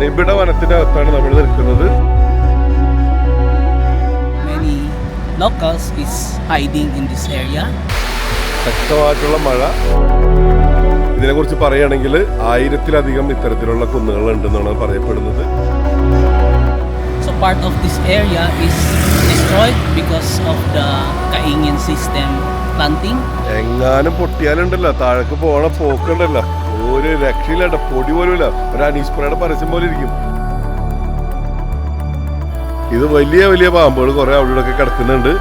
നിബിഡ വനത്തിന്റെ അകത്താണ് നമ്മൾ നിൽക്കുന്നത്. Many locals is hiding in this area. ശക്തമായിട്ടുള്ള മഴ. ഇതിനെക്കുറിച്ച് പറയുകയാണെങ്കിൽ ആയിരത്തിലധികം ഇത്തരത്തിലുള്ള കുന്നുകൾ ഉണ്ടെന്നാണ് പറയപ്പെടുന്നത്. So part of this area is destroyed because of the Kaingin system planting. എങ്ങാനും പൊട്ടിയാലുണ്ടല്ലോ. താഴേക്ക് പോണ പോക്കുണ്ടല്ലോ. ഒരു രക്ഷയില്ല പൊടി പോലും ഇല്ല. ഒരു അനീസ്പുരയുടെ പരസ്യം പോലെ ഇരിക്കും. ഇത് വലിയ വലിയ പാമ്പുകൾ കുറെ അവിടെ കിടക്കുന്നുണ്ട്.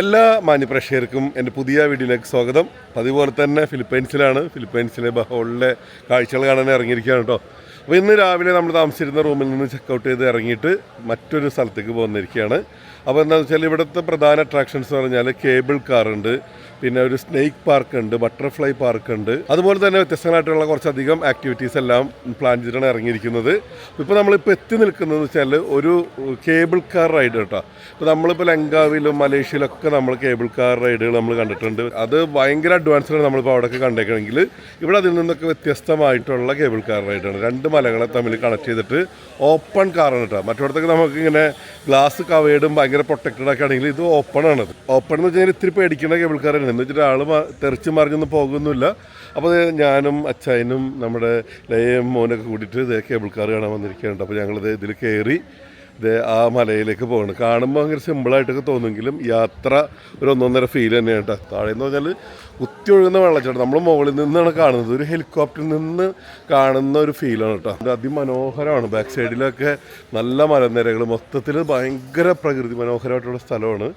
എല്ലാ മാന്യപ്രേക്ഷകർക്കും എന്റെ പുതിയ വീഡിയോയിലേക്ക് സ്വാഗതം. അതുപോലെ തന്നെ ഫിലിപ്പൈൻസിലാണ്. ഫിലിപ്പൈൻസിലെ ബഹോളിലെ കാഴ്ചകൾ കാണാൻ ഇറങ്ങിയിരിക്കുകയാണ് കേട്ടോ. അപ്പോൾ ഇന്ന് രാവിലെ നമ്മൾ താമസിച്ചിരുന്ന റൂമിൽ നിന്ന് ചെക്കൗട്ട് ചെയ്ത് ഇറങ്ങിയിട്ട് മറ്റൊരു സ്ഥലത്തേക്ക് പോകുന്നിരിക്കുകയാണ് അപ്പോൾ എന്താണെന്ന് വെച്ചാൽ ഇവിടുത്തെ പ്രധാന അട്രാക്ഷൻസ് എന്ന് പറഞ്ഞാൽ കേബിൾ കാർ ഉണ്ട്. പിന്നെ ഒരു സ്നേക്ക് പാർക്ക് ഉണ്ട് ബട്ടർഫ്ലൈ പാർക്ക് ഉണ്ട്. അതുപോലെ തന്നെ വ്യത്യസ്തമായിട്ടുള്ള കുറച്ചധികം ആക്ടിവിറ്റീസ് എല്ലാം പ്ലാൻ ചെയ്തിട്ടാണ് ഇറങ്ങിയിരിക്കുന്നത്. ഇപ്പോൾ നമ്മളിപ്പോൾ എത്തി നിൽക്കുന്നത് വെച്ചാൽ ഒരു കേബിൾ കാർ റൈഡ് കേട്ടോ ഇപ്പോൾ നമ്മളിപ്പോൾ ലങ്കാവിലും മലേഷ്യയിലൊക്കെ നമ്മൾ കേബിൾ കാർ റൈഡുകൾ നമ്മൾ കണ്ടിട്ടുണ്ട്. അത് ഭയങ്കര അഡ്വാൻസ്ഡ് നമ്മളിപ്പോൾ അവിടെയൊക്കെ കണ്ടേക്കണമെങ്കിൽ ഇവിടെ അതിൽ നിന്നൊക്കെ വ്യത്യസ്തമായിട്ടുള്ള കേബിൾ കാർ റൈഡാണ് രണ്ട് മലകളെ തമ്മിൽ കണക്ട് ചെയ്തിട്ട് ഓപ്പൺ കാറാണ് കേട്ടോ മറ്റിടത്തൊക്കെ നമുക്ക് ഇങ്ങനെ ഗ്ലാസ് കവേർഡും ഭയങ്കര പ്രൊട്ടക്റ്റഡ് ആണെങ്കിൽ ഇത് ഓപ്പൺ ആണ് ഓപ്പൺ എന്ന് വെച്ചാൽ ഇത്തിരി പേടിക്കുന്ന കേബിൾ കാറാണ് എന്ന് വെച്ചിട്ട് ആൾ തെറിച്ച് മറിഞ്ഞൊന്നും പോകുന്നില്ല അപ്പോൾ ഞാനും അച്ചായനും നമ്മുടെ ലയം മോനൊക്കെ കൂടിയിട്ട് കേബിൾ കാർ കാണാൻ വന്നിരിക്കുകയുണ്ട് അപ്പോൾ ഞങ്ങളിത് ഇതിൽ കയറി ആ മലയിലേക്ക് പോകണം കാണുമ്പോൾ ഭയങ്കര സിമ്പിളായിട്ടൊക്കെ തോന്നുമെങ്കിലും യാത്ര ഒരു ഒന്നൊന്നര ഫീൽ തന്നെയാണ് കേട്ടോ. താഴെ എന്ന് പറഞ്ഞാൽ കുത്തി ഒഴുകുന്ന വെള്ളച്ചാട്ടം. നമ്മൾ മുകളിൽ നിന്നാണ് കാണുന്നത്. ഒരു ഹെലികോപ്റ്ററിൽ നിന്ന് കാണുന്ന ഒരു ഫീലാണ് കേട്ടോ. അത് അതിമനോഹരമാണ്. ബാക്ക് സൈഡിലൊക്കെ നല്ല മലനിരകൾ മൊത്തത്തിൽ ഭയങ്കര പ്രകൃതി മനോഹരമായിട്ടുള്ള സ്ഥലമാണ്.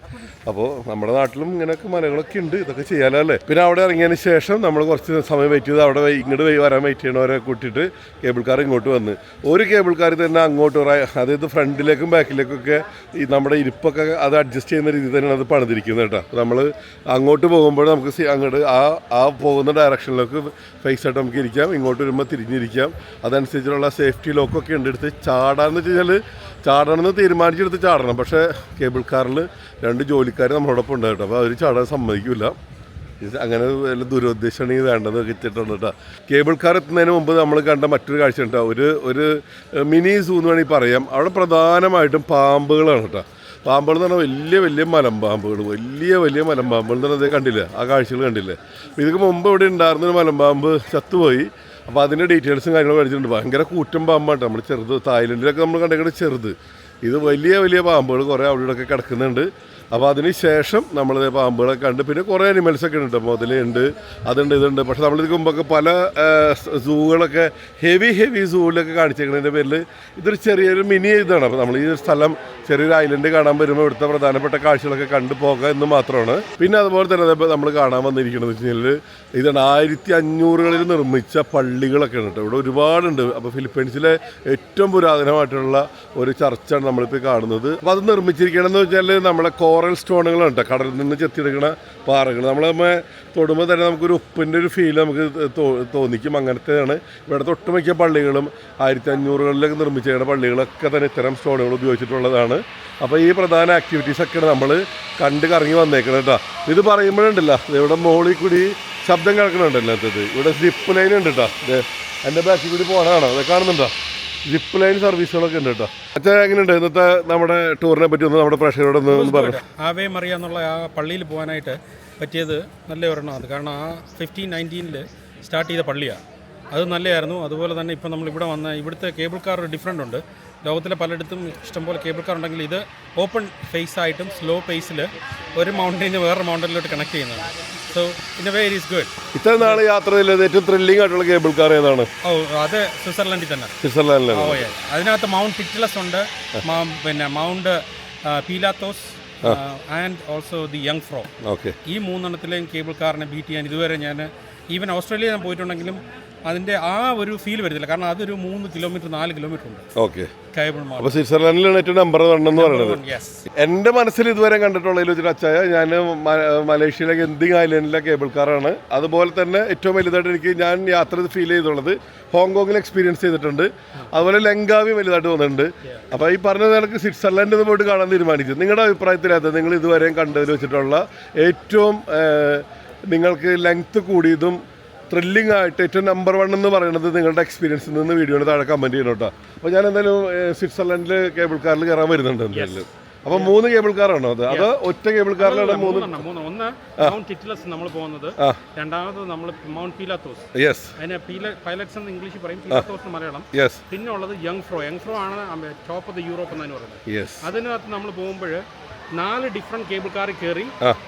അപ്പോൾ നമ്മുടെ നാട്ടിലും ഇങ്ങനെയൊക്കെ മലകളൊക്കെ ഉണ്ട്. ഇതൊക്കെ ചെയ്യാലോ അല്ലേ? പിന്നെ അവിടെ ഇറങ്ങിയതിന് ശേഷം നമ്മൾ കുറച്ച് സമയം വെയിറ്റ് ചെയ്ത് അവിടെ ഇങ്ങോട്ട് വരാൻ വെയിറ്റ് ചെയ്യണവരെ കൂട്ടിയിട്ട് കേബിൾ കാർ ഇങ്ങോട്ട് വന്ന്. ഒരു കേബിൾ കാർ തന്നെ അങ്ങോട്ട് അതായത് ഫ്രണ്ടിലേക്കും ബാക്കിലേക്കും ഒക്കെ ഈ നമ്മുടെ ഇരിപ്പൊക്കെ അത് അഡ്ജസ്റ്റ് ചെയ്യുന്ന രീതിയിൽ തന്നെയാണ് അത് പണിതിരിക്കുന്നത് കേട്ടോ. നമ്മൾ അങ്ങോട്ട് പോകുമ്പോൾ നമുക്ക് അങ്ങോട്ട് ആ ആ പോകുന്ന ഡയറക്ഷനിലേക്ക് ഫേസ് ആയിട്ട് നമുക്ക് ഇരിക്കാം. ഇങ്ങോട്ട് വരുമ്പോൾ തിരിഞ്ഞിരിക്കാം. അതനുസരിച്ചുള്ള സേഫ്റ്റി ലോക്കൊക്കെ ഉണ്ട്. എടുത്ത് ചാടാന്ന് വെച്ച് കഴിഞ്ഞാൽ ചാടണമെന്ന് തീരുമാനിച്ചെടുത്ത് ചാടണം. പക്ഷേ കേബിൾ കാറിൽ രണ്ട് ജോലിക്കാർ നമ്മളോടൊപ്പം ഉണ്ട് കേട്ടോ. അപ്പോൾ അവർ ചാടാൻ സമ്മതിക്കില്ല അങ്ങനെ വല്ല ദുരുദ്ദേശമാണ് ഈ വേണ്ടത് വെച്ചിട്ടുണ്ട് കേട്ടോ. കേബിൾ കാർ എത്തുന്നതിന് മുമ്പ് നമ്മൾ കണ്ട മറ്റൊരു കാഴ്ച കേട്ടോ. ഒരു ഒരു മിനി സൂ എന്ന് വേണമെങ്കിൽ പറയാം. അവിടെ പ്രധാനമായിട്ടും പാമ്പുകളാണ് കേട്ടോ. പാമ്പുകൾ എന്ന് പറഞ്ഞാൽ വലിയ വലിയ മലമ്പാമ്പുകൾ. വലിയ വലിയ മലമ്പാമ്പുകൾ എന്ന് പറഞ്ഞാൽ കണ്ടില്ലേ? ആ കാഴ്ചകൾ കണ്ടില്ലേ? ഇതിന് മുമ്പ് ഇവിടെ ഉണ്ടായിരുന്ന ഒരു മലമ്പാമ്പ് ചത്തുപോയി. അപ്പോൾ അതിന്റെ ഡീറ്റെയിൽസും കാര്യങ്ങളും മേടിച്ചിട്ടുണ്ട്. ഭയങ്കര കൂറ്റം പാമ്പാണ് നമ്മൾ ചെറുത് തായ്ലൻഡിലൊക്കെ നമ്മൾ കണ്ടേക്കുന്നത് ചെറുത്. ഇത് വലിയ വലിയ പാമ്പുകൾ കുറേ അവിടെ ഇവിടെയൊക്കെ കിടക്കുന്നുണ്ട്. അപ്പോൾ അതിന് ശേഷം നമ്മൾ പാമ്പുകളെ കണ്ട് പിന്നെ കുറേ അനിമൽസൊക്കെ ഉണ്ട് മുതലുണ്ട് അതുണ്ട് ഇതുണ്ട്. പക്ഷെ നമ്മൾ ഇതിന് മുമ്പൊക്കെ പല സൂകളൊക്കെ ഹെവി ഹെവി സൂവിലൊക്കെ കാണിച്ചേക്കുന്നതിന്റെ പേരിൽ ഇതൊരു ചെറിയൊരു മിനി ഇതാണ്. അപ്പോൾ നമ്മൾ ഈ സ്ഥലം ചെറിയൊരു ഐലൻഡ് കാണാൻ വരുമ്പോൾ ഇവിടുത്തെ പ്രധാനപ്പെട്ട കാഴ്ചകളൊക്കെ കണ്ടു പോകുക എന്ന് മാത്രമാണ്. പിന്നെ അതുപോലെ തന്നെ നമ്മൾ കാണാൻ വന്നിരിക്കുന്നത് വെച്ച് കഴിഞ്ഞാൽ ഇതാണ് ആയിരത്തി അഞ്ഞൂറുകളിൽ നിർമ്മിച്ച പള്ളികളൊക്കെ ഉണ്ട് ഇവിടെ ഒരുപാടുണ്ട്. അപ്പോൾ ഫിലിപ്പീൻസിലെ ഏറ്റവും പുരാതനമായിട്ടുള്ള ഒരു ചർച്ചാണ് നമ്മളിപ്പോൾ കാണുന്നത്. അപ്പോൾ അത് നിർമ്മിച്ചിരിക്കണമെന്ന് വെച്ചാൽ നമ്മളെ കോറൽ സ്റ്റോണുകളുണ്ട് കടലിൽ നിന്ന് ചെത്തിയെടുക്കുന്ന പാറകൾ നമ്മൾ തൊടുമ്പോൾ തന്നെ നമുക്കൊരു ഉപ്പിന്റെ ഒരു ഫീൽ നമുക്ക് തോന്നിക്കും. അങ്ങനത്തെയാണ്. ഇവിടുത്തെ ഒട്ടുമിക്ക പള്ളികളും ആയിരത്തി അഞ്ഞൂറുകളിലൊക്കെ നിർമ്മിച്ചിരിക്കുന്ന പള്ളികളൊക്കെ തന്നെ ഇത്തരം സ്റ്റോണുകൾ ഉപയോഗിച്ചിട്ടുള്ളതാണ്. അപ്പോൾ ഈ പ്രധാന ആക്ടിവിറ്റീസൊക്കെയാണ് നമ്മൾ കണ്ട് കറങ്ങി വന്നേക്കുന്നത് കേട്ടോ. ഇത് പറയുമ്പോഴുണ്ടല്ലോ ഇവിടെ മുകളിൽ കൂടി ശബ്ദം കേൾക്കണുണ്ടല്ലോ അത് ഇവിടെ സിപ്പ് ലൈൻ ഉണ്ട് കേട്ടോ. എന്റെ ബാക്കിൽ കൂടി പോകണതാണോ അത് കാണുന്നുണ്ടോ? സിപ്പ് ലൈൻ സർവീസുകളൊക്കെ ഉണ്ട് കേട്ടോ. അച്ഛാ എങ്ങനെയുണ്ട് ഇന്നത്തെ നമ്മുടെ ടൂറിനെ പറ്റി ഒന്ന് നമ്മുടെ പ്രേക്ഷകരോട് ഒന്ന് പറഞ്ഞു ആവേ മറിയ എന്നുള്ള ആ പള്ളിയിൽ പോകാനായിട്ട് പറ്റിയത് നല്ല ഒരെണ്ണമാണ് കാരണം ആ ഫിഫ്റ്റീൻ നയന്റീനിൽ സ്റ്റാർട്ട് ചെയ്ത പള്ളിയാണ് അത് നല്ലതായിരുന്നു അതുപോലെ തന്നെ ഇപ്പോൾ നമ്മൾ ഇവിടെ വന്ന ഇവിടുത്തെ കേബിൾ കാർ ഡിഫറെന്റ് ഉണ്ട്. ലോകത്തിലെ പലയിടത്തും ഇഷ്ടംപോലെ കേബിൾ കാർ ഉണ്ടെങ്കിൽ ഇത് ഓപ്പൺ ഫേസ് ആയിട്ടും സ്ലോ പേസിൽ ഒരു മൗണ്ടനിൽ വേറൊരു മൗണ്ടനിലോട്ട് കണക്ട് ചെയ്യുന്നതാണ്. So in a way it is good ഇത്ര നാൾ യാത്ര ചെയ്തത് ഏറ്റവും ത്രില്ലിംഗ് ആയിട്ടുള്ള കേബിൾ കാർ ഏതാണ്? ഓ അത് സ്വിറ്റ്സർലൻഡിൽ തന്നെ. സ്വിറ്റ്സർലാൻഡിലാണ് ഓ. അതിനകത്ത് മൗണ്ട് പിക്ടലസ് ഉണ്ട്. പിന്നെ mount Pilatus and also the Jungfrau okay ഈ മൂന്നെണ്ണത്തിലെയും കേബിൾ കാറിനെ ബീറ്റ് ചെയ്യാൻ ഇതുവരെ ഞാൻ ഈവൻ ഓസ്ട്രേലിയ ഞാൻ പോയിട്ടുണ്ടെങ്കിലും അതിന്റെ ആ ഒരു ഫീൽ വരുന്നില്ല. കാരണം അതൊരു മൂന്ന് കിലോമീറ്റർ നാല് കിലോമീറ്റർ ഉണ്ട്. ഓക്കെ. കേബിൾ അപ്പോൾ സ്വിറ്റ്സർലൻഡിലാണ് ഏറ്റവും നമ്പർ എന്ന് പറയുന്നത് യെസ് എന്റെ മനസ്സിൽ ഇതുവരെ കണ്ടിട്ടുള്ളതിൽ വെച്ചിട്ട് അച്ചായ ഞാൻ മലേഷ്യയിലെ ഗന്തിങ് ഐലൻഡിലെ കേബിൾ കാറാണ് അതുപോലെ തന്നെ ഏറ്റവും വലുതായിട്ട് എനിക്ക് ഞാൻ യാത്ര ഫീൽ ചെയ്തുള്ളത് ഹോങ്കോങ്ങിൽ എക്സ്പീരിയൻസ് ചെയ്തിട്ടുണ്ട്. അതുപോലെ ലങ്കാവി വലുതായിട്ട് തോന്നുന്നുണ്ട് അപ്പോൾ ഈ പറഞ്ഞ നിനക്ക് സ്വിറ്റ്സർലൻഡ് നിന്ന് പോയിട്ട് കാണാൻ തീരുമാനിച്ചു. നിങ്ങളുടെ അഭിപ്രായത്തിലത് നിങ്ങൾ ഇതുവരെയും കണ്ടതിൽ വെച്ചിട്ടുള്ള ഏറ്റവും ഏഹ്, നിങ്ങൾക്ക് ലെങ്ത് കൂടിയതും ത്രില്ലിംഗ് ആയിട്ട് ഏറ്റവും നമ്പർ വൺ എന്ന് പറയുന്നത് നിങ്ങളുടെ എക്സ്പീരിയൻസിൽ നിന്ന് വീഡിയോയുടെ താഴെ കമന്റ് ചെയ്യണം കേട്ടോ. അപ്പോൾ ഞാൻ എന്തായാലും സ്വിറ്റ്സർലൻഡിൽ കേബിൾ കാറിൽ കയറാൻ വരുന്നുണ്ട് എന്തായാലും. അപ്പൊ മൂന്ന് കേബിൾ കാറാണോ അത്? അത് ഒറ്റ കേബിൾ കാറിലാണ് മൂന്ന് ഒന്ന് മൗണ്ട് ടിറ്റിലസ് നമ്മൾ പോകുന്നത്. രണ്ടാമത് നമ്മൾ മൗണ്ട് പീലാത്തോസ് യെസ് അതിനെ പീല പൈലറ്റ്സ് എന്ന് ഇംഗ്ലീഷ് പറയും. പീലാത്തോസ് മലയാളം. യെസ് പിന്നെ ഉള്ളത് യങ് ഫ്രോ യങ് ഫ്രോ ആണ് ടോപ്പ് ഓഫ് ദ യൂറോപ്പ് എന്നാണ് പറയുന്നത്. യെസ് അതിനകത്ത് നമ്മൾ പോകുമ്പോൾ നാല് ഡിഫറെന്റ് കേബിൾ കാറിൽ കയറി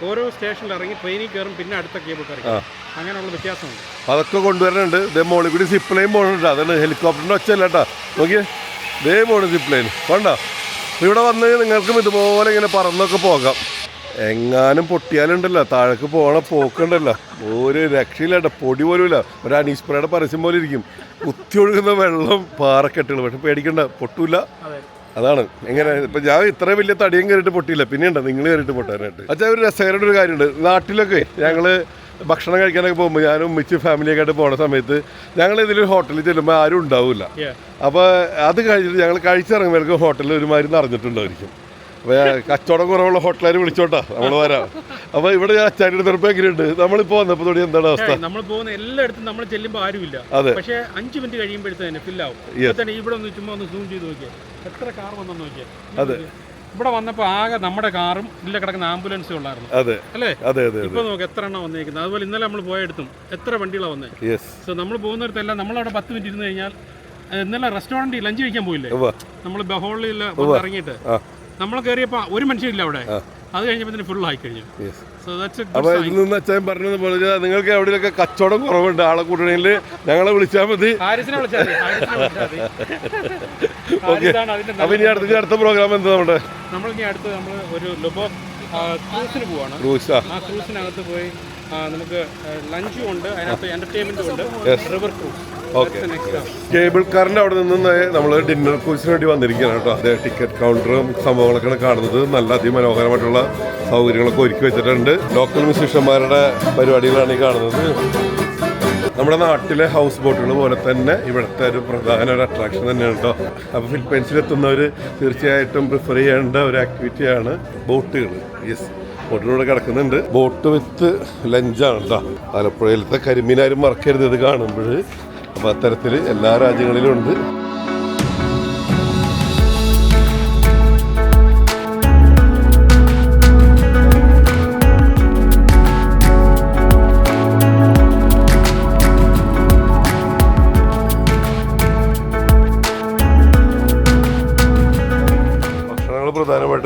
ഓരോ സ്റ്റേഷനിൽ ഇറങ്ങി ട്രെയിനിൽ കയറും പിന്നെ അടുത്ത കേബിൾ കാറി. അങ്ങനെയുള്ള വ്യത്യാസമുണ്ട്. അതൊക്കെ കൊണ്ടുവരുന്നുണ്ട്. ഇതേ മോളിൽ കൂടി സിപ്പ് ലൈൻ പോകുന്നുണ്ട് അതാണ് ഹെലികോപ്റ്ററിന്റെ ഒച്ചയല്ല കേട്ടോ നോക്കിയേ. ഇതേ പോണ് സിപ്പ് ലൈൻ വേണ്ട ഇവിടെ വന്ന് നിങ്ങൾക്കും ഇതുപോലെ ഇങ്ങനെ പറന്നൊക്കെ പോകാം. എങ്ങാനും പൊട്ടിയാലുണ്ടല്ലോ. താഴേക്ക് പോകണ പോക്കുണ്ടല്ലോ. ഒരു രക്ഷയില്ലാട്ട. പൊടി പോലും ഇല്ല ഒരു അനീസ്പ്രയുടെ പരസ്യം പോലെ ഇരിക്കും. കുത്തി ഒഴുകുന്ന വെള്ളം പാറക്കെട്ടുകൾ. പക്ഷെ പേടിക്കണ്ട. പൊട്ടൂല. അതാണ്. എങ്ങനെ ഇപ്പൊ ഞാൻ ഇത്ര വലിയ തടിയും കയറിയിട്ട് പൊട്ടിയില്ല. പിന്നെയുണ്ട് നിങ്ങൾ കയറിയിട്ട് പൊട്ടാനായിട്ട്. അച്ഛാ ഒരു രസകരമായിട്ട് ഒരു കാര്യമുണ്ട്. നാട്ടിലൊക്കെ ഞങ്ങൾ ഭക്ഷണം കഴിക്കാനൊക്കെ പോകുമ്പോൾ ഞാനും ഉമ്മിച്ച് ഫാമിലിയൊക്കെ ആയിട്ട് പോണ സമയത്ത് ഞങ്ങൾ ഇതിലൊരു ഹോട്ടലിൽ ചെല്ലുമ്പോൾ ആരും ഉണ്ടാവില്ല അപ്പൊ അപ്പോൾ അത് കഴിഞ്ഞിട്ട് ഞങ്ങൾ കഴിച്ചിറങ്ങുമ്പോഴേക്കും ഹോട്ടലിൽ ഒരുമാതിരി നിറഞ്ഞിട്ടുണ്ടായിരിക്കും. കച്ചവടം കുറവുള്ള ഹോട്ടലുകാർ വിളിച്ചോട്ടാ നമ്മൾ വരാം. അപ്പൊ ഇവിടെ ഞാൻ അച്ചാരിയുടെ തെറുപ്പം എങ്ങനെയുണ്ട്? നമ്മളിപ്പോ വന്നപ്പോൾ തൊടി എന്താണ് അവസ്ഥ? നമ്മൾ പോകുന്ന എല്ലായിടത്തും നമ്മൾ ചെല്ലുമ്പോൾ ആരുമില്ല. അതെ. പക്ഷേ അഞ്ച് മിനിറ്റ് കഴിയുമ്പോഴത്തേന് ഫില്ലാവും ഇവിടെ ഒന്ന് ചുമ്മാ ഒന്ന് സൂം ചെയ്ത് നോക്കിയേ. എത്ര കാർ വന്നെന്ന് അതെ. ഇവിടെ വന്നപ്പോൾ ആകെ നമ്മുടെ കാറും ഇല്ല കിടക്കുന്ന ആംബുലൻസും ഉള്ളായിരുന്നു. അതെ. അല്ലേ? അതെ അതെ ഇപ്പൊ നോക്ക് എത്ര എണ്ണം വന്നേക്കുന്നത്. അതുപോലെ ഇന്നലെ നമ്മൾ പോയെടുത്തും എത്ര വണ്ടികളാണ് വന്നത് യെസ് സോ നമ്മൾ പോകുന്നിടത്തെല്ലാം നമ്മളവിടെ പത്ത് മിനിറ്റ് ഇരുന്ന് കഴിഞ്ഞാൽ ഇന്നലെ റെസ്റ്റോറന്റിൽ ലഞ്ച് കഴിക്കാൻ പോയില്ലേ. നമ്മൾ ബഹോളിൽ ഇറങ്ങിയിട്ട്. നമ്മൾ കയറിയപ്പോൾ ഒരു മനുഷ്യരില്ല അവിടെ. അത് കഴിഞ്ഞപ്പോൾ ഫുൾ ആയി കഴിഞ്ഞു. സോ ദാറ്റ്സ് അപ്പൊ ഇതിൽ നിന്ന് അച്ഛൻ പറഞ്ഞത് പോലെ നിങ്ങൾക്ക് എവിടെയൊക്കെ കച്ചവടം കുറവുണ്ട് ആളെ കൂട്ടണമെങ്കിൽ ഞങ്ങളെ വിളിച്ചാൽ മതി. ഹാരിസിനെ വിളിച്ചാൽ മതി ഹാരിസിനെ വിളിച്ചാൽ മതി. ഓക്കെ ഹാരിസാണ് അതിന്റെ അപ്പൊ ഇനി അടുത്ത ഇനി അടുത്ത പ്രോഗ്രാം എന്താ നമ്മുടെ? നമ്മൾ ഇനി അടുത്ത് നമ്മൾ ഒരു ലുബോ ക്രൂസിന് പോവാണ്. ക്രൂസാ ആ. ക്രൂസിനകത്ത് പോയി ആ, നമുക്ക് ലഞ്ചും ഉണ്ട് അതിനകത്ത് എന്റർടൈൻമെന്റും ഉണ്ട്. റിവർ ക്രൂസ് കേബിൾ കാറിന്റെ അവിടെ നിന്ന് നമ്മൾ ഡിന്നർ കോഴ്സിന് വേണ്ടി വന്നിരിക്കുകയാണ് കേട്ടോ. അതെ ടിക്കറ്റ് കൗണ്ടറും സംഭവങ്ങളൊക്കെയാണ് കാണുന്നത്. നല്ല അതിമനോഹരമായിട്ടുള്ള സൗകര്യങ്ങളൊക്കെ ഒരുക്കി വെച്ചിട്ടുണ്ട്. ലോക്കൽ മ്യൂസിഷ്യന്മാരുടെ പരിപാടികളാണ് ഈ കാണുന്നത്. നമ്മുടെ നാട്ടിലെ ഹൗസ് ബോട്ടുകൾ പോലെ തന്നെ ഇവിടുത്തെ ഒരു പ്രധാന ഒരു അട്രാക്ഷൻ തന്നെയാണ് കേട്ടോ. അപ്പോൾ ഫിലിപ്പൈൻസിലെത്തുന്നവർ തീർച്ചയായിട്ടും പ്രിഫർ ചെയ്യേണ്ട ഒരു ആക്ടിവിറ്റിയാണ് ബോട്ടുകൾ യെസ് ബോട്ടിലൂടെ കിടക്കുന്നുണ്ട്. ബോട്ട് വിത്ത് ലഞ്ചാണ് കേട്ടോ. ആലപ്പുഴയിലത്തെ കരിമീനാരും മറക്കരുത് ഇത് കാണുമ്പോൾ അപ്പോൾ അത്തരത്തിൽ എല്ലാ രാജ്യങ്ങളിലും ഉണ്ട്.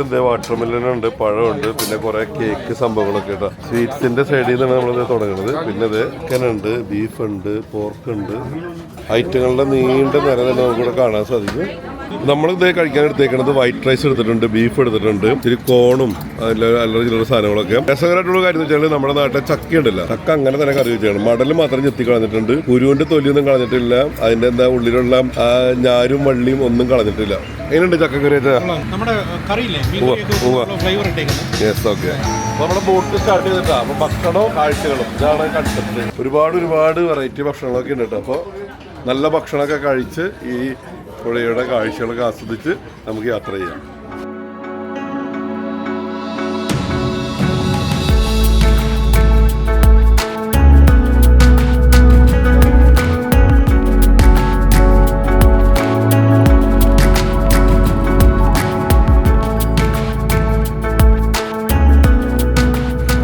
പ്രധാനമായിട്ടും ഇതേ വാട്ടർ പഴമുണ്ട് പിന്നെ കുറെ കേക്ക് സംഭവങ്ങളൊക്കെ കേട്ടോ സ്വീറ്റ്സിന്റെ സൈഡിൽ നിന്നാണ് നമ്മളിത് തുടങ്ങുന്നത് പിന്നെ ഇത് ചിക്കൻ ഉണ്ട് ബീഫ് ഉണ്ട് പോർക്ക് ഉണ്ട്. ഐറ്റങ്ങളുടെ നീണ്ട നിര തന്നെ നമുക്കിവിടെ കാണാൻ സാധിക്കും. നമ്മൾ ഇത് കഴിക്കാൻ എടുത്തേക്കുന്നത് വൈറ്റ് റൈസ് എടുത്തിട്ടുണ്ട് ബീഫ് എടുത്തിട്ടുണ്ട് ഇത്തിരി കോണും അല്ലറ ചില്ലറ സാധനങ്ങളൊക്കെ. രസകരമായിട്ടുള്ള കാര്യം എന്ന് വെച്ചാൽ നമ്മുടെ നാട്ടിലെ ചക്ക ഉണ്ടല്ലോ. ചക്ക അങ്ങനെ തന്നെ കറി വെച്ചാണ്. മടൽ മാത്രം ചെത്തി കളഞ്ഞിട്ടുണ്ട്. കുരുവിന്റെ തൊലിയൊന്നും കളഞ്ഞിട്ടില്ല. അതിന്റെ എന്താ ഉള്ളിലുള്ള ആ ഞാരും വള്ളിയും ഒന്നും കളഞ്ഞിട്ടില്ല. എങ്ങനെയുണ്ട് ചക്കക്കറി നമ്മുടെ യെസ് ഓക്കെ നമ്മുടെ ബോട്ട് സ്റ്റാർട്ട് ചെയ്തിട്ടാ. അപ്പൊ ഭക്ഷണവും കാഴ്ചകളും ഇതാണ് കണ്ടത് ഒരുപാട് ഒരുപാട് വെറൈറ്റി ഭക്ഷണങ്ങളൊക്കെ ഉണ്ട് കേട്ടോ. അപ്പോൾ നല്ല ഭക്ഷണമൊക്കെ കഴിച്ച് ഈ പുഴയുടെ കാഴ്ചകളൊക്കെ ആസ്വദിച്ച് നമുക്ക് യാത്ര ചെയ്യാം.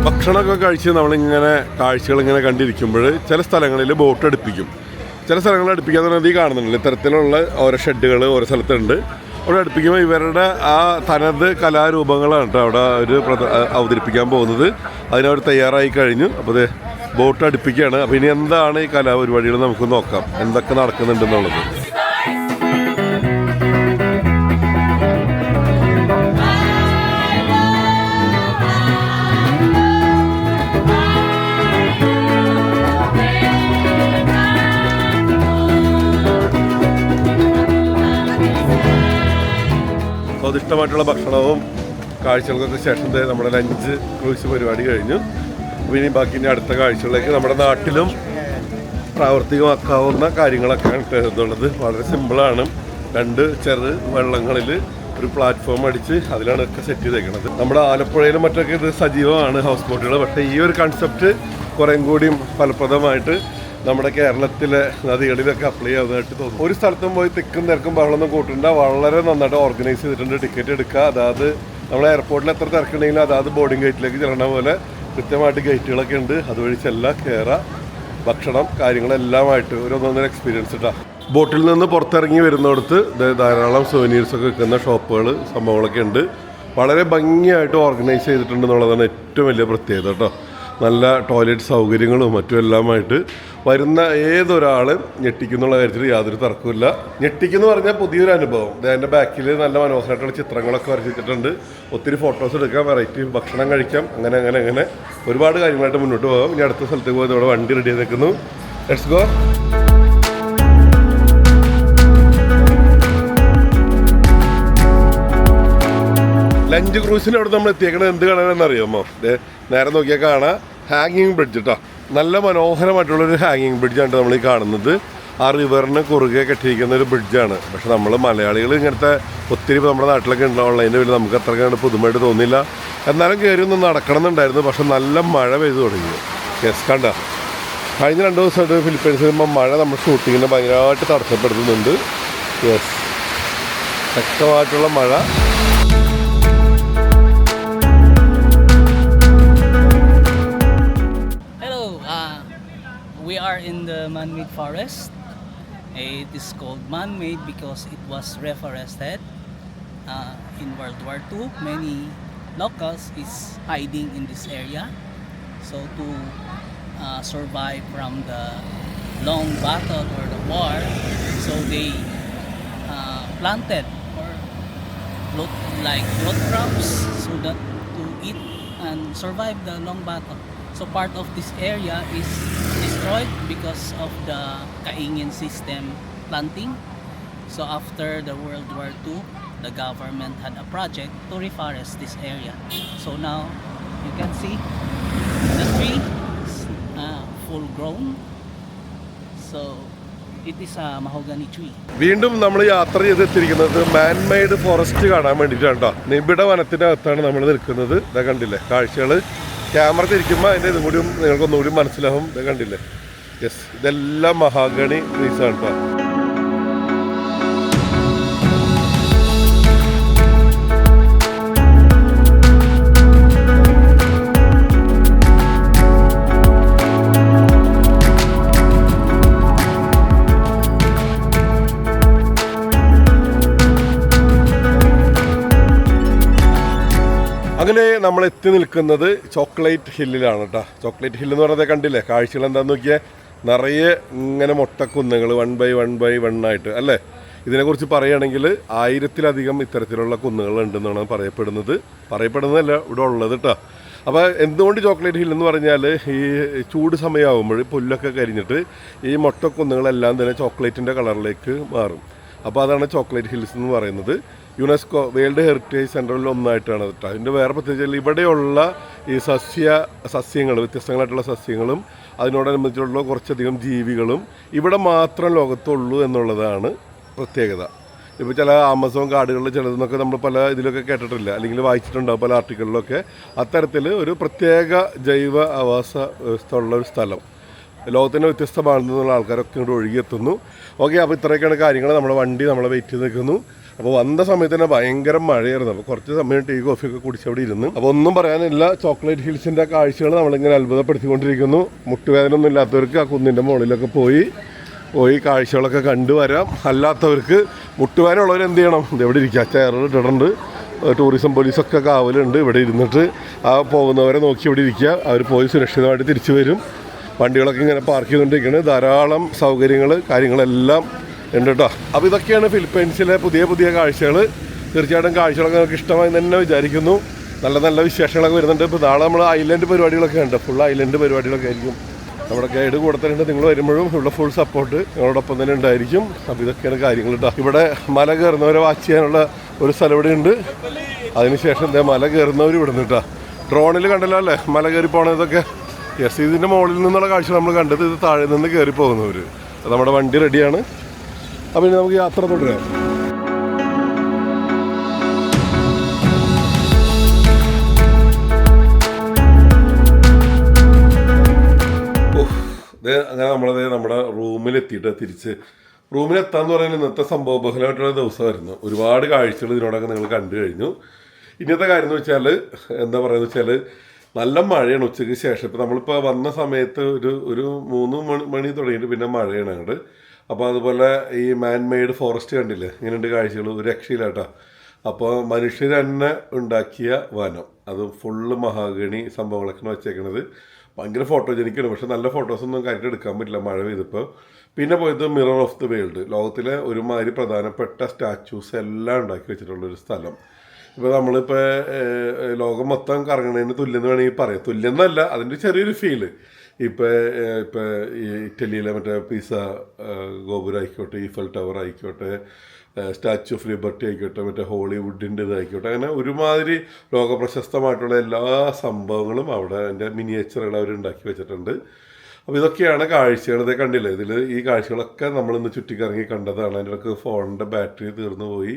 ഭക്ഷണമൊക്കെ കഴിച്ച് നമ്മളിങ്ങനെ കാഴ്ചകൾ ഇങ്ങനെ കണ്ടിരിക്കുമ്പോൾ ചില സ്ഥലങ്ങളിൽ ബോട്ട് അടുപ്പിക്കും. ചില സ്ഥലങ്ങളിൽ പറഞ്ഞാൽ ഈ കാണുന്നുണ്ട് ഇത്തരത്തിലുള്ള ഓരോ ഷെഡുകൾ ഓരോ സ്ഥലത്തുണ്ട്. അവിടെ അടുപ്പിക്കുമ്പോൾ ഇവരുടെ ആ തനത് കലാരൂപങ്ങളാണ് കേട്ടോ അവിടെ ഒരു അവതരിപ്പിക്കാൻ പോകുന്നത്. അതിനവർ തയ്യാറായി കഴിഞ്ഞു. അപ്പോൾ ബോട്ട് അടുപ്പിക്കുകയാണ്. അപ്പോൾ ഇനി എന്താണ് ഈ കലാപരിപാടികൾ നമുക്ക് നോക്കാം. എന്തൊക്കെ നടക്കുന്നുണ്ടെന്നുള്ളത് സ്വാദിഷ്ടമായിട്ടുള്ള ഭക്ഷണവും കാഴ്ചകൾക്കൊക്കെ ശേഷം നമ്മുടെ ലഞ്ച് ക്രൂസ് പരിപാടി കഴിഞ്ഞു. അപ്പോൾ ഇനി ബാക്കി ഇനി അടുത്ത കാഴ്ചകളിലേക്ക് നമ്മുടെ നാട്ടിലും പ്രാവർത്തികമാക്കാവുന്ന കാര്യങ്ങളൊക്കെയാണ് എന്നുള്ളത് വളരെ സിമ്പിളാണ് രണ്ട് ചെറു വെള്ളങ്ങളിൽ ഒരു പ്ലാറ്റ്ഫോം അടിച്ച് അതിലാണ് ഒക്കെ സെറ്റ് ചെയ്തേക്കുന്നത് നമ്മുടെ ആലപ്പുഴയിലും മറ്റൊക്കെ ഇത് സജീവമാണ് ഹൗസ് ബോട്ടുകൾ പക്ഷേ ഈ ഒരു കൺസെപ്റ്റ് കുറേം കൂടിയും ഫലപ്രദമായിട്ട് നമ്മുടെ കേരളത്തിലെ നദികളിലൊക്കെ അപ്ലൈ ചെയ്യാവുന്നതായിട്ട് തോന്നുന്നു. ഒരു സ്ഥലത്തും പോയി തിക്കും തിരക്കും ബഹളമൊന്നും കൂട്ടണ്ട. വളരെ നന്നായിട്ട് ഓർഗനൈസ് ചെയ്തിട്ടുണ്ട്. ടിക്കറ്റ് എടുക്കുക. അതായത് നമ്മൾ എയർപോർട്ടിൽ എത്ര തിരക്കുണ്ടെങ്കിലും അതായത് ബോർഡിംഗ് ഗേറ്റിലേക്ക് ചെല്ലണ പോലെ കൃത്യമായിട്ട് ഗേറ്റുകളൊക്കെ ഉണ്ട്. അതുവഴി ചെല്ലാം കയറാം ഭക്ഷണം കാര്യങ്ങളെല്ലാമായിട്ട് ഒരു ഒന്നൊന്നര എക്സ്പീരിയൻസ് ഇട്ടാ ബോട്ടിൽ നിന്ന് പുറത്തിറങ്ങി വരുന്നിടത്ത് ധാരാളം സോവനീർസ് ഒക്കെ വിൽക്കുന്ന ഷോപ്പുകൾ സംഭവങ്ങളൊക്കെ ഉണ്ട്. വളരെ ഭംഗിയായിട്ട് ഓർഗനൈസ് ചെയ്തിട്ടുണ്ട് എന്നുള്ളതാണ് ഏറ്റവും വലിയ പ്രത്യേകത കേട്ടോ നല്ല ടോയ്ലറ്റ് സൗകര്യങ്ങളും മറ്റും എല്ലാമായിട്ട് വരുന്ന ഏതൊരാളും ഞെട്ടിക്കുന്നുള്ള കാര്യത്തിൽ യാതൊരു തർക്കമില്ല ഞെട്ടിക്കെന്ന് പറഞ്ഞാൽ പുതിയൊരു അനുഭവം. അതിന്റെ ബാക്കിൽ നല്ല മനോഹരമായിട്ടുള്ള ചിത്രങ്ങളൊക്കെ വരച്ചിട്ടുണ്ട് ഒത്തിരി ഫോട്ടോസ് എടുക്കാം വെറൈറ്റി ഭക്ഷണം കഴിക്കാം അങ്ങനെ അങ്ങനെ അങ്ങനെ. ഒരുപാട് കാര്യങ്ങളായിട്ട് മുന്നോട്ട് പോകാം. ഇനി അടുത്ത സ്ഥലത്തേക്ക് പോയത് ഇവിടെ വണ്ടി റെഡി നിൽക്കുന്നു. ലെറ്റ്സ് ഗോ ലഞ്ച് ക്രൂസിന് അവിടെ നമ്മൾ എത്തിയേക്കണത് എന്ത് കാണാനെന്ന് അറിയാമോ? ദേ നേരെ നോക്കിയാൽ കാണാം. ഹാങ്ങിങ് ബ്രിഡ്ജ് കേട്ടോ നല്ല മനോഹരമായിട്ടുള്ളൊരു ഹാങ്ങിങ് ബ്രിഡ്ജാണ് നമ്മൾ ഈ കാണുന്നത്. ആ റിവറിന് കുറുകെ കെട്ടിയിരിക്കുന്ന ഒരു ബ്രിഡ്ജാണ് പക്ഷെ നമ്മൾ മലയാളികൾ ഇങ്ങനത്തെ ഒത്തിരി നമ്മുടെ നാട്ടിലൊക്കെ ഉണ്ടാവുള്ളതിന്റെ പേരിൽ നമുക്ക് അത്ര കണ്ട് പുതുമായിട്ട് തോന്നില്ല എന്നാലും കയറി ഒന്ന് നടക്കണമെന്നുണ്ടായിരുന്നു. പക്ഷെ നല്ല മഴ പെയ്തു തുടങ്ങി. യെസ് കണ്ട. കഴിഞ്ഞ രണ്ട് ദിവസമായിട്ട് ഫിലിപ്പൈൻസ് വരുമ്പോൾ മഴ നമ്മൾ ഷൂട്ടിങ്ങിനെ ഭയങ്കരമായിട്ട് തടസ്സപ്പെടുത്തുന്നുണ്ട്. യെസ് ശക്തമായിട്ടുള്ള മഴ. Are in the man-made forest. It is called man-made because it was reforested uh, in World War II. Many locals is hiding in this area. So to uh, survive from the long battle or the war, so they uh, planted or like float crops so that to eat and survive the long battle. So part of this area is destroyed because of the Kaingin system planting. So after the World War II, the government had a project to reforest this area. So now you can see the tree is uh, full grown. So it is a mahogany tree. വീണ്ടും നമ്മൾ യാത്ര ചെയ്തെത്തിയിരിക്കുന്നത് man-made forest കാണാൻ വേണ്ടിയിട്ടാണ് കേട്ടോ നിബിഡ വനത്തിന്റെ അകത്താണ് നമ്മൾ നിൽക്കുന്നത് ഇതാ കണ്ടില്ലേ കാഴ്ചകൾ ക്യാമറ തിരിക്കുമ്പോൾ അതിന്റെ ഇതും കൂടിയും നിങ്ങൾക്കൊന്നുകൂടി മനസ്സിലാവും. കണ്ടില്ലേ? യെസ് ഇതെല്ലാം മഹാഗണി റീസാണ് കേട്ടോ അങ്ങനെ നമ്മൾ എത്തി നിൽക്കുന്നത് ചോക്ലേറ്റ് ഹില്ലിലാണ് കേട്ടോ ചോക്ലേറ്റ് ഹില്ല് എന്ന് പറയുന്നത് കണ്ടില്ലേ? കാഴ്ചകൾ എന്താണെന്ന് നോക്കിയാൽ നിറയെ ഇങ്ങനെ മുട്ടക്കുന്നുകൾ one by one by one ആയിട്ട് അല്ലേ? ഇതിനെക്കുറിച്ച് പറയുകയാണെങ്കിൽ ആയിരത്തിലധികം ഇത്തരത്തിലുള്ള കുന്നുകൾ ഉണ്ടെന്നാണ് പറയപ്പെടുന്നത്. പറയപ്പെടുന്നതല്ല ഇവിടെ ഉള്ളത് കേട്ടോ അപ്പോൾ എന്തുകൊണ്ട് ചോക്ലേറ്റ് ഹിൽ എന്ന് പറഞ്ഞാൽ ഈ ചൂട് സമയമാകുമ്പോൾ പുല്ലൊക്കെ കരിഞ്ഞിട്ട് ഈ മുട്ടക്കുന്നുകളെല്ലാം തന്നെ ചോക്ലേറ്റിന്റെ കളറിലേക്ക് മാറും. അപ്പോൾ അതാണ് ചോക്ലേറ്റ് ഹിൽസ് എന്ന് പറയുന്നത്. യുനെസ്കോ വേൾഡ് ഹെറിറ്റേജ് സെന്ററിൽ ഒന്നായിട്ടാണ് കേട്ടോ അതിന്റെ വേറെ പ്രത്യേകിച്ച് ഇവിടെയുള്ള ഈ സസ്യ സസ്യങ്ങൾ വ്യത്യസ്തങ്ങളായിട്ടുള്ള സസ്യങ്ങളും അതിനോടനുബന്ധിച്ചുള്ള കുറച്ചധികം ജീവികളും ഇവിടെ മാത്രം ലോകത്തുള്ളൂ എന്നുള്ളതാണ് പ്രത്യേകത. ഇപ്പോൾ ചില ആമസോൺ കാടുകളിൽ ചിലതെന്നൊക്കെ നമ്മൾ പല ഇതിലൊക്കെ കേട്ടിട്ടില്ല. അല്ലെങ്കിൽ വായിച്ചിട്ടുണ്ടാവും പല ആർട്ടിക്കിളിലൊക്കെ. അത്തരത്തിൽ ഒരു പ്രത്യേക ജൈവ ആവാസ വ്യവസ്ഥ ഉള്ള ഒരു സ്ഥലം. ലോകത്തിന്റെ വ്യത്യസ്തമാണെന്നുള്ള ആൾക്കാരൊക്കെ ഇങ്ങോട്ട് ഒഴുകിയെത്തുന്നു. ഓക്കെ അപ്പോൾ ഇത്രയൊക്കെയാണ് കാര്യങ്ങൾ. നമ്മുടെ വണ്ടി നമ്മളെ വെയിറ്റ് ചെയ്ത് നിൽക്കുന്നു. അപ്പോൾ വന്ന സമയത്ത് തന്നെ ഭയങ്കര മഴയായിരുന്നു. അപ്പോൾ കുറച്ച് സമയം ടീ കോഫി ഒക്കെ കുടിച്ച് അവിടെ ഇരുന്ന്. അപ്പോൾ ഒന്നും പറയാനില്ല ചോക്ലേറ്റ് ഹിൽസിന്റെ കാഴ്ചകൾ നമ്മളിങ്ങനെ അത്ഭുതപ്പെടുത്തിക്കൊണ്ടിരിക്കുന്നു. മുട്ടുവേദന ഒന്നും ഇല്ലാത്തവർക്ക് ആ കുന്നിന്റെ മുകളിലൊക്കെ പോയി പോയി കാഴ്ചകളൊക്കെ കണ്ടുവരാം അല്ലാത്തവർക്ക് മുട്ടുവേദനയുള്ളവർ എന്ത് ചെയ്യണം? ഇത് എവിടെ ഇരിക്കുക ചെയറിൽ ഇട്ടിട്ടുണ്ട്. ടൂറിസം പോലീസൊക്കെ കാവലുണ്ട് ഇവിടെ ഇരുന്നിട്ട്. ആ പോകുന്നവരെ നോക്കി ഇവിടെ ഇരിക്കുക. അവർ പോയി സുരക്ഷിതമായിട്ട് തിരിച്ചു വരും. വണ്ടികളൊക്കെ ഇങ്ങനെ പാർക്ക് ചെയ്തുകൊണ്ടിരിക്കുന്നത് ധാരാളം സൗകര്യങ്ങൾ കാര്യങ്ങളെല്ലാം ഉണ്ട് കേട്ടോ അപ്പോൾ ഇതൊക്കെയാണ് ഫിലിപ്പൈൻസിലെ പുതിയ പുതിയ കാഴ്ചകൾ തീർച്ചയായിട്ടും കാഴ്ചകളൊക്കെ നമുക്ക് ഇഷ്ടമായി തന്നെ വിചാരിക്കുന്നു. നല്ല നല്ല വിശേഷങ്ങളൊക്കെ വരുന്നുണ്ട്. ഇപ്പോൾ നാളെ നമ്മൾ ഐലൻഡ് പരിപാടികളൊക്കെ ഉണ്ട്. ഫുൾ ഐലൻഡ് പരിപാടികളൊക്കെ ആയിരിക്കും. നമ്മുടെ ഗൈഡ് കൂടെ തന്നെ നിങ്ങൾ വരുമ്പോഴും ഇവിടെ ഫുൾ സപ്പോർട്ട് ഞങ്ങളോടൊപ്പം തന്നെ ഉണ്ടായിരിക്കും. അപ്പോൾ ഇതൊക്കെയാണ് കാര്യങ്ങൾ കേട്ടോ ഇവിടെ മല കയറുന്നവരെ വാച്ച് ചെയ്യാനുള്ള ഒരു സ്ഥലം ഇവിടെ ഉണ്ട്. അതിനുശേഷം ഇതേ മല കയറുന്നവർ ഇവിടെ നിന്ന് കേട്ടോ ഡ്രോണിൽ കണ്ടല്ലോ അല്ലേ? മല കയറി പോണതൊക്കെ. യെസ് ഇതിന്റെ മുകളിൽ നിന്നുള്ള കാഴ്ച നമ്മൾ കണ്ടത് ഇത് താഴെ നിന്ന് കയറി പോകുന്നവർ നമ്മുടെ വണ്ടി റെഡിയാണ് അപ്പോൾ ഇനി നമുക്ക് യാത്ര തുടരാം. അങ്ങനെ നമ്മളത് നമ്മുടെ റൂമിലെത്തിയിട്ട് തിരിച്ച്. റൂമിലെത്താന്ന് പറയുന്നത് ഇന്നത്തെ സംഭവ ബഹുലമായിട്ടുള്ള ദിവസമായിരുന്നു. ഒരുപാട് കാഴ്ചകൾ ഇതിനോടൊക്കെ നിങ്ങൾ കണ്ടു കഴിഞ്ഞു. ഇന്നത്തെ കാര്യം എന്ന് വെച്ചാൽ എന്താ പറയുക വെച്ചാൽ നല്ല മഴയാണ് ഉച്ചയ്ക്ക് ശേഷം. ഇപ്പം നമ്മളിപ്പോൾ വന്ന സമയത്ത് ഒരു ഒരു മൂന്ന് മണി മണി തുടങ്ങിയിട്ട് പിന്നെ മഴയാണ് അങ്ങോട്ട് അപ്പോൾ അതുപോലെ ഈ മാൻ മെയ്ഡ് ഫോറസ്റ്റ് കണ്ടില്ലേ? ഇങ്ങനെയുണ്ട് കാഴ്ചകൾ ഒരു അപ്പോൾ മനുഷ്യർ തന്നെ ഉണ്ടാക്കിയ വനം. അത് ഫുള്ള് മഹാഗണി സംഭവങ്ങളൊക്കെയാണ് വെച്ചേക്കണത്. ഭയങ്കര ഫോട്ടോജനിക്കാണ് പക്ഷെ നല്ല ഫോട്ടോസൊന്നും കറക്റ്റ് എടുക്കാൻ പറ്റില്ല മഴ പെയ്തപ്പോൾ പിന്നെ പോയത് മിറർ ഓഫ് ദി വേൾഡ് ലോകത്തിലെ ഒരുമാതിരി പ്രധാനപ്പെട്ട സ്റ്റാച്യൂസ് എല്ലാം ഉണ്ടാക്കി വെച്ചിട്ടുള്ള ഒരു സ്ഥലം. ഇപ്പോൾ നമ്മളിപ്പോൾ ലോകം മൊത്തം കറങ്ങണതിന് തുല്യം എന്ന് വേണമെങ്കിൽ പറയാം. തുല്യം എന്നല്ല അതിന്റെ ചെറിയൊരു ഫീൽ ഇപ്പോൾ ഇപ്പോൾ ഈ ഇറ്റലിയിലെ മറ്റേ പിസ ഗോപുരം ആയിക്കോട്ടെ ഈഫൽ ടവർ ആയിക്കോട്ടെ സ്റ്റാച്യു ഓഫ് ലിബർട്ടി ആയിക്കോട്ടെ മറ്റേ ഹോളിവുഡിന്റെ ഇതായിക്കോട്ടെ അങ്ങനെ ഒരുമാതിരി ലോക പ്രശസ്തമായിട്ടുള്ള എല്ലാ സംഭവങ്ങളും അവിടെ അതിന്റെ മിനിയേച്ചറുകൾ അവർ ഉണ്ടാക്കി വെച്ചിട്ടുണ്ട്. അപ്പോൾ ഇതൊക്കെയാണ് കാഴ്ചകൾ ഇതേ കണ്ടില്ലേ? ഇതിൽ ഈ കാഴ്ചകളൊക്കെ നമ്മളിന്ന് ചുറ്റിക്കറങ്ങി കണ്ടതാണ്. അതിന്റെ ഇടയ്ക്ക് ഫോണിന്റെ ബാറ്ററി തീർന്നു പോയി.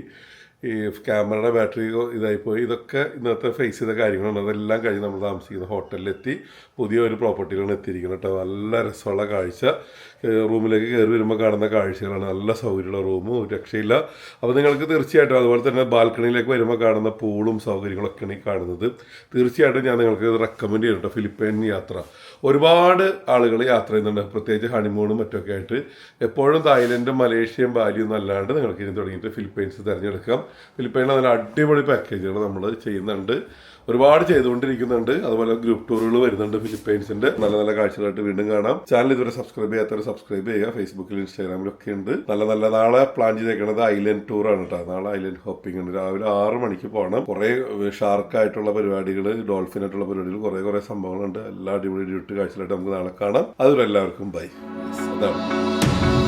ഈ ക്യാമറയുടെ ബാറ്ററി ഇതായിപ്പോയി. ഇതൊക്കെ ഇന്നത്തെ ഫേസ് ചെയ്ത കാര്യങ്ങളാണ്. അതെല്ലാം കഴിഞ്ഞ് നമ്മൾ താമസിക്കുന്ന ഹോട്ടലിലെത്തി പുതിയ ഒരു പ്രോപ്പർട്ടിയിലാണ് എത്തിയിരിക്കുന്നത് കേട്ടോ. നല്ല രസമുള്ള കാഴ്ച. റൂമിലേക്ക് കയറി വരുമ്പോൾ കാണുന്ന കാഴ്ചകളാണ്. നല്ല സൗകര്യമുള്ള റൂമും ഒരു രക്ഷയില്ല. അപ്പോൾ നിങ്ങൾക്ക് തീർച്ചയായിട്ടും അതുപോലെ തന്നെ ബാൽക്കണിയിലേക്ക് വരുമ്പോൾ കാണുന്ന പൂളും സൗകര്യങ്ങളൊക്കെയാണ് ഈ കാണുന്നത്. തീർച്ചയായിട്ടും ഞാൻ നിങ്ങൾക്ക് റെക്കമെൻഡ് ചെയ്യും കേട്ടോ. ഫിലിപ്പൈൻ യാത്ര. ഒരുപാട് ആളുകൾ യാത്ര ചെയ്യുന്നുണ്ട്. പ്രത്യേകിച്ച് ഹണിമൂണും മറ്റൊക്കെ ആയിട്ട്. എപ്പോഴും തായ്ലൻഡും മലേഷ്യയും ബാലിയും എന്നല്ലാണ്ട് നിങ്ങൾക്ക് ഇനി തുടങ്ങിയിട്ട് ഫിലിപ്പൈൻസ് തിരഞ്ഞെടുക്കാം. ഫിലിപ്പൈനിൽ നല്ല അടിപൊളി പാക്കേജുകൾ നമ്മൾ ചെയ്യുന്നുണ്ട്. ഒരുപാട് ചെയ്തുകൊണ്ടിരിക്കുന്നുണ്ട്. അതുപോലെ ഗ്രൂപ്പ് ടൂറുകൾ വരുന്നുണ്ട് ഫിലിപ്പൈൻസിന്റെ നല്ല നല്ല കാഴ്ചകളായിട്ട് വീണ്ടും കാണാം. ചാനൽ ഇതുവരെ സബ്സ്ക്രൈബ് ചെയ്യാത്തവർ സബ്സ്ക്രൈബ് ചെയ്യുക. ഫേസ്ബുക്കിലും ഇൻസ്റ്റാഗ്രാമിലും ഒക്കെ ഉണ്ട്. നല്ല നല്ല നാളെ പ്ലാൻ ചെയ്തേക്കുന്നത് ഐലൻഡ് ടൂർ ആണ് കേട്ടോ നാളെ ഐലൻഡ് ഹോപ്പിംഗ് ഉണ്ട്. രാവിലെ ആറ് മണിക്ക് പോകണം. കുറെ ഷാർക്കായിട്ടുള്ള പരിപാടികൾ ഡോൾഫിൻ ആയിട്ടുള്ള പരിപാടികൾ കുറെ കുറെ സംഭവങ്ങളുണ്ട്. എല്ലാ അടിപൊളി ഡ്യൂട്ടി കാഴ്ചകളായിട്ട് നമുക്ക് നാളെ കാണാം. അതുവരെ എല്ലാവർക്കും ബൈ അതാണ്.